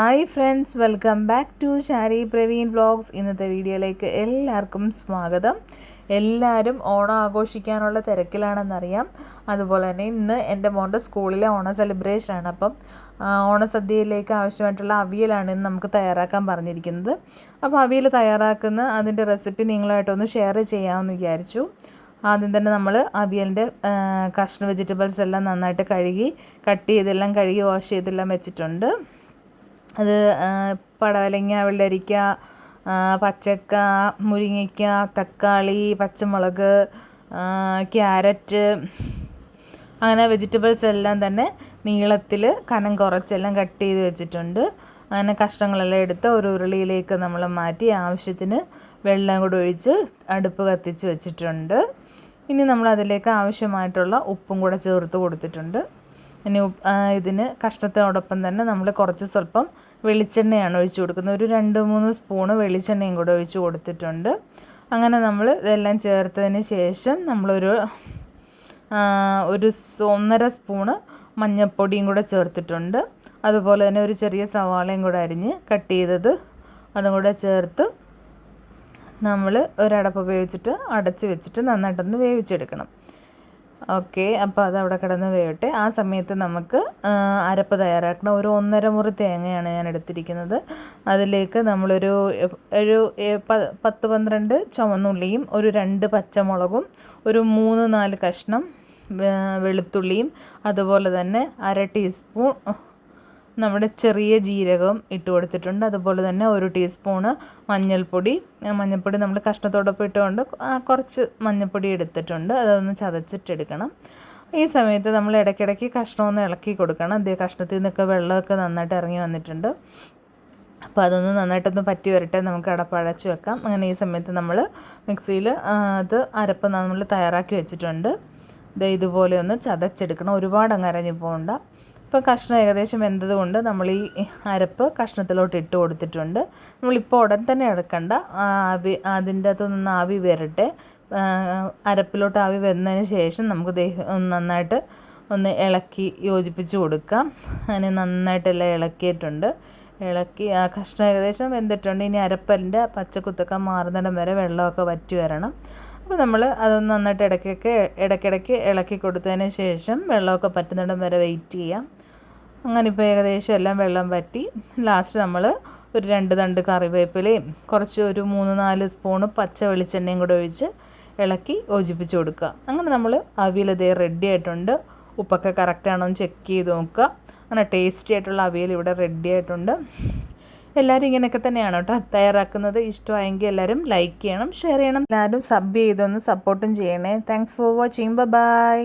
Hi friends welcome back to Shari Praveen vlogs ഇന്നത്തെ വീഡിയോയിലേക്ക് എല്ലാവർക്കും സ്വാഗതം. എല്ലാവരും ഓണം ആഘോഷിക്കാനുള്ള തിരക്കിലാണെന്നറിയാം. അതുപോലെ തന്നെ ഇന്ന് എന്റെ മോന്റെ സ്കൂളിലെ ഓണ സെലിബ്രേഷനാണ് അപ്പം ഓണസദ്യയിലേക്ക് ആവശ്യമായിട്ടുള്ള അവിയലാണ് ഇന്ന് നമുക്ക് തയ്യാറാക്കാൻ പറഞ്ഞിരിക്കുന്നത്. അപ്പോൾ അവിയൽ തയ്യാറാക്കുന്ന അതിന്റെ റെസിപ്പി നിങ്ങളായിട്ടൊന്ന് ഷെയർ ചെയ്യാമെന്ന് വിചാരിച്ചു. ആദ്യം തന്നെ നമ്മൾ അവിയലിന്റെ കഷ്ണ വെജിറ്റബിൾസ് എല്ലാം നന്നായിട്ട് കഴുകി കട്ട് ചെയ്തെല്ലാം കഴുകി വാഷ് ചെയ്തെല്ലാം വെച്ചിട്ടുണ്ട്. അത് പടവലങ്ങ വെള്ളരിക്ക പച്ചക്ക മുരിങ്ങയ്ക്ക തക്കാളി പച്ചമുളക് ക്യാരറ്റ് അങ്ങനെ വെജിറ്റബിൾസ് എല്ലാം തന്നെ നീളത്തിൽ കനം കുറച്ചെല്ലാം കട്ട് ചെയ്ത് വെച്ചിട്ടുണ്ട്. അങ്ങനെ കഷ്ണങ്ങളെല്ലാം എടുത്ത് ഒരു ഉരുളിയിലേക്ക് നമ്മൾ മാറ്റി ആവശ്യത്തിന് വെള്ളം കൂടി ഒഴിച്ച് അടുപ്പ് കത്തിച്ച് വെച്ചിട്ടുണ്ട്. ഇനി നമ്മൾ അതിലേക്ക് ആവശ്യമായിട്ടുള്ള ഉപ്പും കൂടെ ചേർത്ത് കൊടുത്തിട്ടുണ്ട്. ഇനി ഇതിന് കഷ്ണത്തിനോടൊപ്പം തന്നെ നമ്മൾ കുറച്ച് സ്വല്പം വെളിച്ചെണ്ണയാണ് ഒഴിച്ചു കൊടുക്കുന്നത്. ഒരു രണ്ട് മൂന്ന് സ്പൂണ് വെളിച്ചെണ്ണയും കൂടെ ഒഴിച്ച് കൊടുത്തിട്ടുണ്ട്. അങ്ങനെ നമ്മൾ ഇതെല്ലാം ചേർത്തതിന് ശേഷം നമ്മളൊരു ഒരു ഒന്നര സ്പൂണ് മഞ്ഞൾപ്പൊടിയും കൂടെ ചേർത്തിട്ടുണ്ട്. അതുപോലെ തന്നെ ഒരു ചെറിയ സവാളയും കൂടെ അരിഞ്ഞ് കട്ട് ചെയ്തത് അതും കൂടെ ചേർത്ത് നമ്മൾ ഒരടപ്പ് ഉപയോഗിച്ചിട്ട് അടച്ച് വെച്ചിട്ട് നന്നായിട്ടൊന്ന് വേവിച്ചെടുക്കണം. ഓക്കെ അപ്പോൾ അത് അവിടെ കിടന്ന് വേവട്ടെ ആ സമയത്ത് നമുക്ക് അരപ്പ് തയ്യാറാക്കണം. ഒരു ഒന്നര മുറി തേങ്ങയാണ് ഞാൻ എടുത്തിരിക്കുന്നത്. അതിലേക്ക് നമ്മളൊരു ഒരു പത്ത് പന്ത്രണ്ട് ചുവന്നുള്ളിയും ഒരു രണ്ട് പച്ചമുളകും ഒരു മൂന്ന് നാല് കഷ്ണം വെളുത്തുള്ളിയും അതുപോലെ തന്നെ അര ടീസ്പൂൺ നമ്മുടെ ചെറിയ ജീരകം ഇട്ട് കൊടുത്തിട്ടുണ്ട്. അതുപോലെ തന്നെ ഒരു ടീസ്പൂണ് മഞ്ഞൾപ്പൊടി. മഞ്ഞൾപ്പൊടി നമ്മൾ കഷ്ണത്തോടൊപ്പം ഇട്ടുകൊണ്ട് കുറച്ച് മഞ്ഞൾപ്പൊടി എടുത്തിട്ടുണ്ട്. അതൊന്ന് ചതച്ചിട്ടെടുക്കണം. ഈ സമയത്ത് നമ്മൾ ഇടയ്ക്കിടയ്ക്ക് കഷ്ണം ഒന്ന് ഇളക്കി കൊടുക്കണം. അതേ കഷ്ണത്തിൽ നിന്നൊക്കെ വെള്ളമൊക്കെ നന്നായിട്ട് ഇറങ്ങി വന്നിട്ടുണ്ട്. അപ്പോൾ അതൊന്ന് നന്നായിട്ടൊന്ന് പറ്റി വരട്ടെ നമുക്ക് അടപ്പഴച്ച് വെക്കാം. അങ്ങനെ ഈ സമയത്ത് നമ്മൾ മിക്സിയിൽ അത് അരപ്പ് നമ്മൾ തയ്യാറാക്കി വെച്ചിട്ടുണ്ട്. ഇതുപോലെ ഒന്ന് ചതച്ചെടുക്കണം. ഒരുപാട് അങ്ങ് അരഞ്ഞു പോകണ്ട. ഇപ്പോൾ കഷ്ണം ഏകദേശം വെന്തത് കൊണ്ട് നമ്മൾ ഈ അരപ്പ് കഷ്ണത്തിലോട്ട് ഇട്ട് കൊടുത്തിട്ടുണ്ട്. നമ്മളിപ്പോൾ ഉടൻ തന്നെ ഇടക്കണ്ട ആവി അതിന്റെ അകത്തുനിന്ന് ആവി വരട്ടെ. അരപ്പിലോട്ട് ആവി വരുന്നതിന് ശേഷം നമുക്ക് നന്നായിട്ട് ഒന്ന് ഇളക്കി യോജിപ്പിച്ച് കൊടുക്കാം. അതിന് നന്നായിട്ടെല്ലാം ഇളക്കിയിട്ടുണ്ട്. ഇളക്കി ആ കഷ്ണം ഏകദേശം വെന്തിട്ടുണ്ട്. ഇനി അരപ്പലിന്റെ പച്ചക്കുത്തൊക്കെ മാറുന്നിടം വരെ വെള്ളമൊക്കെ വറ്റി വരണം. അപ്പോൾ നമ്മൾ അതൊന്ന് നന്നായിട്ട് ഇടയ്ക്കൊക്കെ ഇടയ്ക്കിടയ്ക്ക് ഇളക്കി കൊടുത്തതിന് ശേഷം വെള്ളമൊക്കെ പറ്റുന്നിടം വരെ വെയിറ്റ് ചെയ്യാം. അങ്ങനെ ഇപ്പോൾ ഏകദേശം എല്ലാം വെള്ളം വറ്റി. ലാസ്റ്റ് നമ്മൾ ഒരു രണ്ട് തണ്ട് കറിവേപ്പിലയും കുറച്ച് ഒരു മൂന്ന് നാല് സ്പൂണ് പച്ച വെളിച്ചെണ്ണയും കൂടെ ഒഴിച്ച് ഇളക്കി യോജിപ്പിച്ച് കൊടുക്കുക. അങ്ങനെ നമ്മൾ അവിയൽ ഇതേ റെഡി ആയിട്ടുണ്ട്. ഉപ്പൊക്കെ കറക്റ്റാണോ എന്ന് ചെക്ക് ചെയ്ത് നോക്കുക. അങ്ങനെ ടേസ്റ്റി ആയിട്ടുള്ള അവിയൽ ഇവിടെ റെഡി ആയിട്ടുണ്ട്. എല്ലാവരും ഇങ്ങനെയൊക്കെ തന്നെയാണ് കേട്ടോ തയ്യാറാക്കുന്നത്. ഇഷ്ടമായെങ്കിൽ എല്ലാവരും ലൈക്ക് ചെയ്യണം ഷെയർ ചെയ്യണം. എല്ലാവരും സബ് ചെയ്തൊന്ന് സപ്പോർട്ടും ചെയ്യണേ. Thanks for watching bye